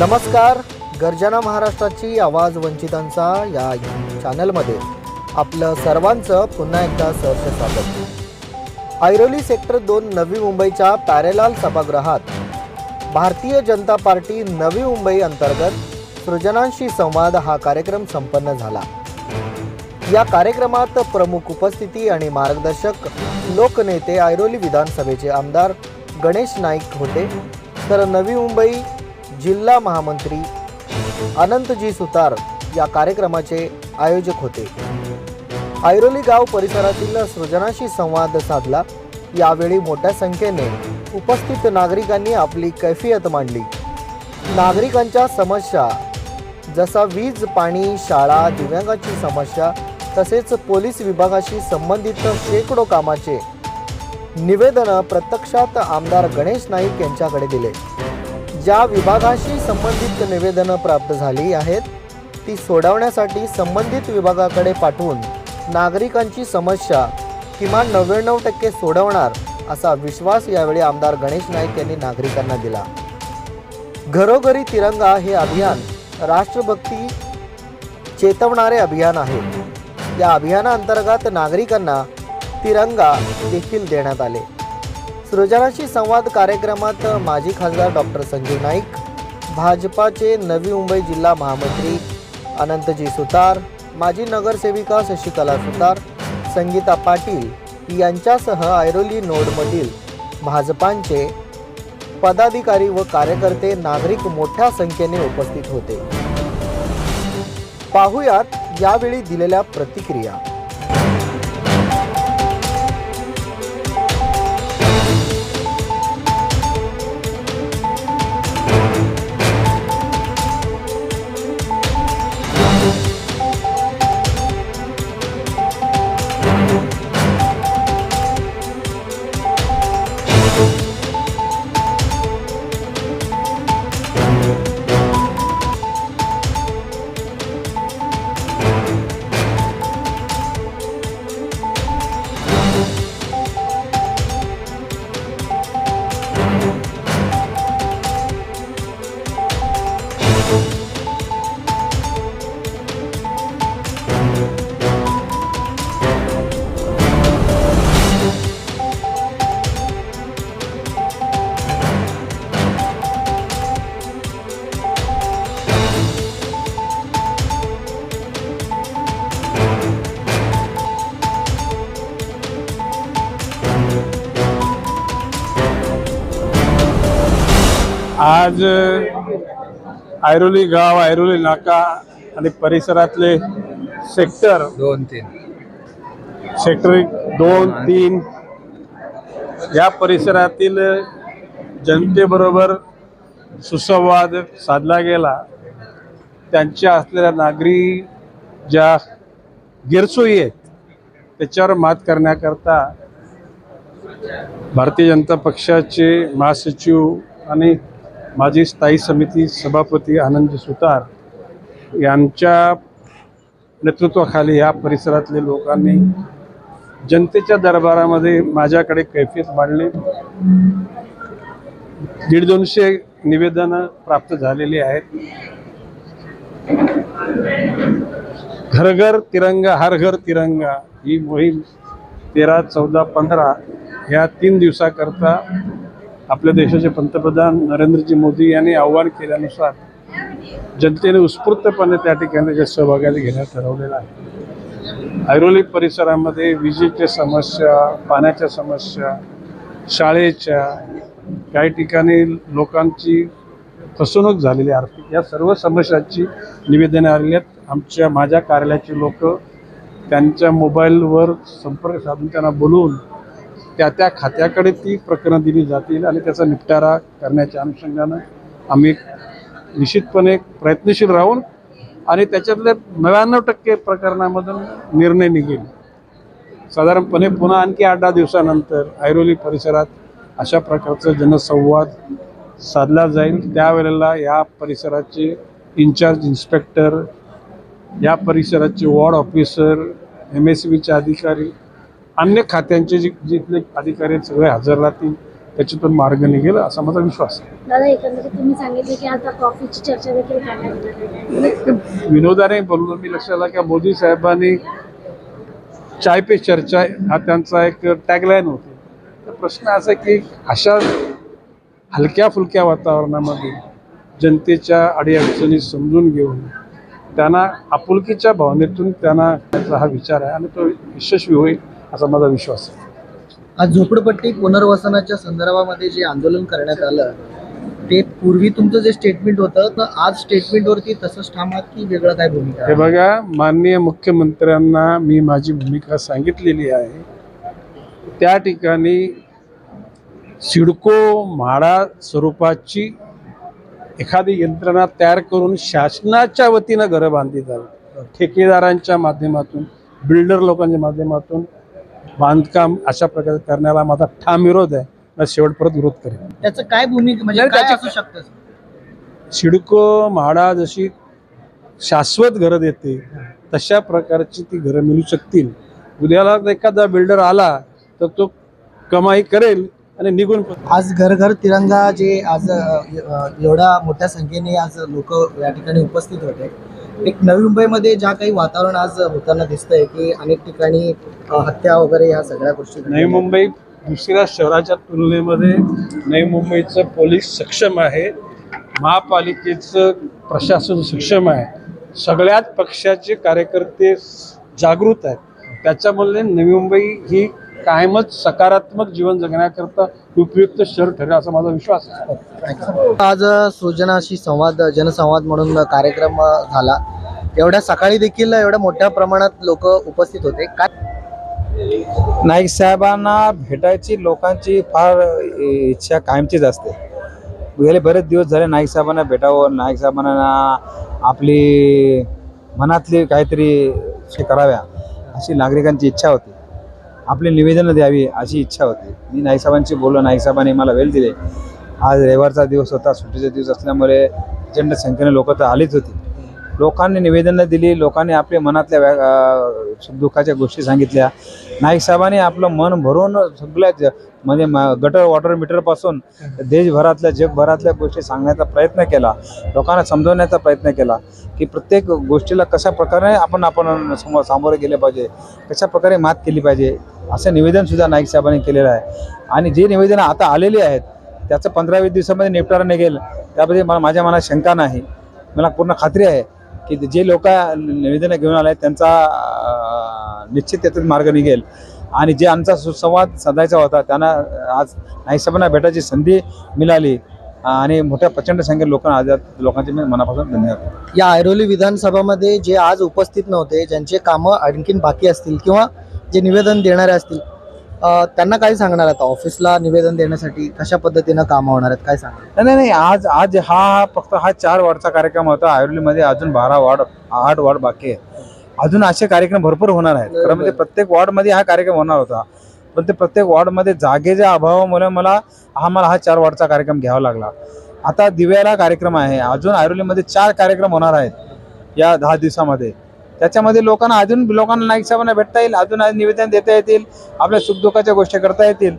नमस्कार गर्जना महाराष्ट्राची आवाज वंचितांचा या चॅनलमध्ये आपलं सर्वांचं पुन्हा एकदा सहर्ष स्वागत. ऐरोली सेक्टर दोन नवी मुंबईच्या पॅरेलाल सभागृहात भारतीय जनता पार्टी नवी मुंबई अंतर्गत सृजनांशी संवाद हा कार्यक्रम संपन्न झाला. या कार्यक्रमात प्रमुख उपस्थिती आणि मार्गदर्शक लोकनेते ऐरोली विधानसभेचे आमदार गणेश नाईक होते. तर नवी मुंबई जिल्हा महामंत्री अनंतजी सुतार या कार्यक्रमाचे आयोजक होते. ऐरोली गाव परिसरातील सृजनाशी संवाद साधला. यावेळी मोठ्या संख्येने उपस्थित नागरिकांनी आपली कैफियत मांडली. नागरिकांच्या समस्या जसा वीज पाणी शाळा दिव्यांगाची समस्या तसेच पोलीस विभागाशी संबंधित शेकडो कामाचे निवेदनं प्रत्यक्षात आमदार गणेश नाईक यांच्याकडे दिले. ज्या विभागाशी संबंधित निवेदनं प्राप्त झाली आहेत ती सोडवण्यासाठी संबंधित विभागाकडे पाठवून नागरिकांची समस्या किमान नव्याण्णव टक्के सोडवणार असा विश्वास यावेळी आमदार गणेश नाईक यांनी नागरिकांना दिला. घरोघरी तिरंगा हे अभियान राष्ट्रभक्ती चेतवणारे अभियान आहे. या अभियानाअंतर्गत नागरिकांना तिरंगा देखील देण्यात आले. सृजनाशी संवाद कार्यक्रमात माजी खासदार डॉक्टर संजीव नाईक भाजपाचे नवी मुंबई जिल्हा महामंत्री अनंतजी सुतार माजी नगरसेविका शशिकला सुतार संगीता पाटील यांच्यासह ऐरोली नोडमधील भाजपांचे पदाधिकारी व कार्यकर्ते नागरिक मोठ्या संख्येने उपस्थित होते. पाहुयात यावेळी दिलेल्या प्रतिक्रिया. आज ऐरोली गाव ऐरोली नाका आणि परिसरातले सेक्टर दोन तीन. सेक्टर दोन तीन या परिसरातील जनतेबरोबर सुसंवाद साधला गेला. त्यांच्या असलेल्या नागरी ज्या गैरसोयी आहेत त्याच्यावर मात करण्याकरता भारतीय जनता पक्षाचे महासचिव आणि माझी स्थायी समिती सभापती आनंद सुतार यांच्या नेतृत्वाखाली या परिसरातले लोकांनी जनतेच्या दरबारामध्ये माझ्याकडे कैफियत मांडली. दीड दोनशे निवेदनं प्राप्त झालेली आहेत. घर घर तिरंगा हर घर तिरंगा ही मोहीम तेरा चौदा पंधरा ह्या तीन दिवसाकरता आपल्या देशाचे पंतप्रधान नरेंद्रजी मोदी यांनी आव्हान केल्यानुसार जनतेने उत्स्फूर्तपणे त्या ठिकाणी त्याच्या सहभागाने घेण्यात ठरवलेलं आहे. ऐरोली परिसरामध्ये विजेच्या समस्या पाण्याच्या समस्या शाळेच्या काही ठिकाणी लोकांची फसवणूक झालेली आर्थिक या सर्व समस्यांची निवेदने आलेली आहेत. आमच्या माझ्या कार्यालयाचे लोक त्यांच्या मोबाईलवर संपर्क साधून त्यांना बोलवून त्या त्या खात्याकडे ती प्रकरणं दिली जातील आणि त्याचा निपटारा करण्याच्या अनुषंगानं आम्ही निश्चितपणे प्रयत्नशील राहून आणि त्याच्यातले नव्याण्णव टक्के प्रकरणामधून निर्णय निघेल. साधारणपणे पुन्हा आणखी आठ दहा दिवसानंतर ऐरोली परिसरात अशा प्रकारचा जनसंवाद साधला जाईल. त्यावेळेला या परिसराचे इन्चार्ज इन्स्पेक्टर या परिसराचे वॉर्ड ऑफिसर एम एस बीचे अधिकारी अन्य खात्यांचे जे जिथले अधिकारी आहेत, सगळे हजर राहतील त्याच्यातून मार्ग निघेल असा माझा विश्वास आहे. दादा एकंदरीत तुम्ही सांगितले की आता कॉफीची चर्चा देखील करण्यात येणार आहे. विनोदाने बोललो मी लक्षात आला की मोदी साहेबांनी चाय पे चर्चा हा त्यांचा एक टॅगलाईन होती. तर प्रश्न असा आहे की अशा हलक्या फुलक्या वातावरणामध्ये जनतेच्या अडीअडचणी समजून घेऊन त्यांना आपुलकीच्या भावनेतून त्यांना त्याचा हा विचार आहे आणि तो यशस्वी होईल. असा माझा विश्वास आहे. आज झोपडपट्टी पुनर्वसनाच्या संदर्भामध्ये जे आंदोलन करण्यात आलं ते पूर्वी तुमचं जे स्टेटमेंट होतं तर आज स्टेटमेंटवरती तसंच ठाम आहात की वेगळं काय भूमिका? हे आहे? बघा माननीय मुख्यमंत्र्यांना मी माझी भूमिका सांगितलेली आहे. त्या ठिकाणी सिडको म्हाडा स्वरूपाची एखादी यंत्रणा तयार करून शासनाच्या वतीनं घरं बांधली जावी. ठेकेदारांच्या माध्यमातून बिल्डर लोकांच्या माध्यमातून बांधकाम अशा प्रकारे करण्याला माझा ठाम विरोध आहे. मी शेवटपर्यंत विरोध करेन. त्याचं काय भूमिका म्हणजे काय असू शकतं? सिडको म्हाडा जशी शाश्वत घरं देते तशा प्रकारची ती घरं मिळू शकतील. उद्याला एखादा बिल्डर आला तर तो कमाई करेल आणि निघून आज घर घर तिरंगा जे आज एवढ्या मोठ्या संख्येने आज लोक या ठिकाणी उपस्थित होते. एक नवी मुंबईमध्ये ज्या काही वातावरण आज होताना दिसतंय की अनेक ठिकाणी हत्या वगैरे ह्या सगळ्या गोष्टी नवी मुंबई दुसऱ्या शहराच्या तुलनेमध्ये नवी मुंबईचं पोलीस सक्षम आहे महापालिकेचं प्रशासन सक्षम आहे. सगळ्याच पक्षाचे कार्यकर्ते जागृत आहेत. त्याच्यामुळे नवी मुंबई ही कायमच सकारात्मक जीवन जगण्याकरता उपयुक्त शहर ठरेल असा माझा विश्वास आहे. आज सृजनाशी संवाद जनसंवाद म्हणून कार्यक्रम झाला. एवढ्या सकाळी देखील एवढ्या मोठ्या प्रमाणात लोक उपस्थित होते. काय नाईक साहेबांना भेटायची लोकांची फार इच्छा कायमचीच असते. गेले बरेच दिवस झाले नाईक साहेबांना भेटावं नाईक साहेबांना आपली मनातली काहीतरी हे कराव्या अशी नागरिकांची इच्छा होती. आपली निवेदनं द्यावी अशी इच्छा होती. मी नाईसाहेबांशी बोललो नाईसाहेबांनी मला वेळ दिले. आज रविवारचा दिवस होता सुट्टीचा दिवस असल्यामुळे प्रचंड संख्येने लोक तर आलीच होती. लोकांनी निवेदनं दिली लोकांनी आपल्या मनातल्या व्या- दुःखाच्या गोष्टी सांगितल्या. नाईक साहेबांनी आपलं मन भरून सगळ्याच म्हणजे म- गटर वॉटर मीटरपासून देशभरातल्या जगभरातल्या गोष्टी सांगण्याचा प्रयत्न केला. लोकांना समजवण्याचा प्रयत्न केला की प्रत्येक गोष्टीला कशा प्रकारे आपण आपण समोर सामोरे गेले पाहिजे कशा प्रकारे मात केली पाहिजे असं निवेदनसुद्धा नाईक साहेबांनी केलेलं आहे. आणि जे निवेदनं आता आलेली आहेत त्याचं पंधरा वीस दिवसामध्ये निपटारा निघेल त्याबद्दल मला माझ्या मनात शंका नाही. मला पूर्ण खात्री आहे. की जे लोक निवेदनं घेऊन आले आहेत त्यांचा निश्चित त्यातून मार्ग निघेल. आणि जे आमचा सुसंवाद साधायचा होता त्यांना आज नाहीसाहेबांना भेटायची संधी मिळाली. आणि मोठ्या प्रचंड संख्येत लोकांना आज लोकांचे मी मनापासून धन्यवाद या ऐरोली विधानसभामध्ये जे आज उपस्थित नव्हते ज्यांचे कामं आणखीन बाकी असतील किंवा जे निवेदन देणारे असतील त्यांना काय सांगणार आता? ऑफिसला निवेदन देण्यासाठी कशा पद्धतीनं कामं होणार आहेत? काय सांगणार? नाही नाही आज आज हा फक्त हा चार वॉर्डचा कार्यक्रम होता. ऐरोलीमध्ये अजून बारा वॉर्ड आठ वॉर्ड बाकी आहे अजून असे कार्यक्रम भरपूर होणार आहेत. खरं म्हणजे प्रत्येक वॉर्डमध्ये हा कार्यक्रम होणार होता. पण ते प्रत्येक वॉर्डमध्ये जागेच्या अभावामुळे मला हा मला हा चार वॉर्डचा कार्यक्रम घ्यावा लागला. आता दिव्याला कार्यक्रम आहे. अजून ऐरोलीमध्ये चार कार्यक्रम होणार आहेत या दहा दिवसामध्ये. त्याच्यामध्ये लोकांना अजून लोकांना नाईक साहेबांना भेटता येईल अजून निवेदन देता येतील आपल्या सुखदुःखाच्या गोष्टी करता येतील.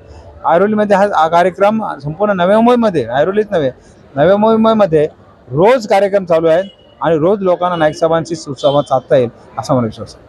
ऐरोलीमध्ये हा हा कार्यक्रम संपूर्ण नव्या मुंबईमध्ये ऐरोलीच नव्हे नव्या मुंबईमध्ये रोज कार्यक्रम चालू आहेत आणि रोज लोकांना नाईक साहेबांशी सुसंवाद साधता येईल असा मला विश्वास आहे.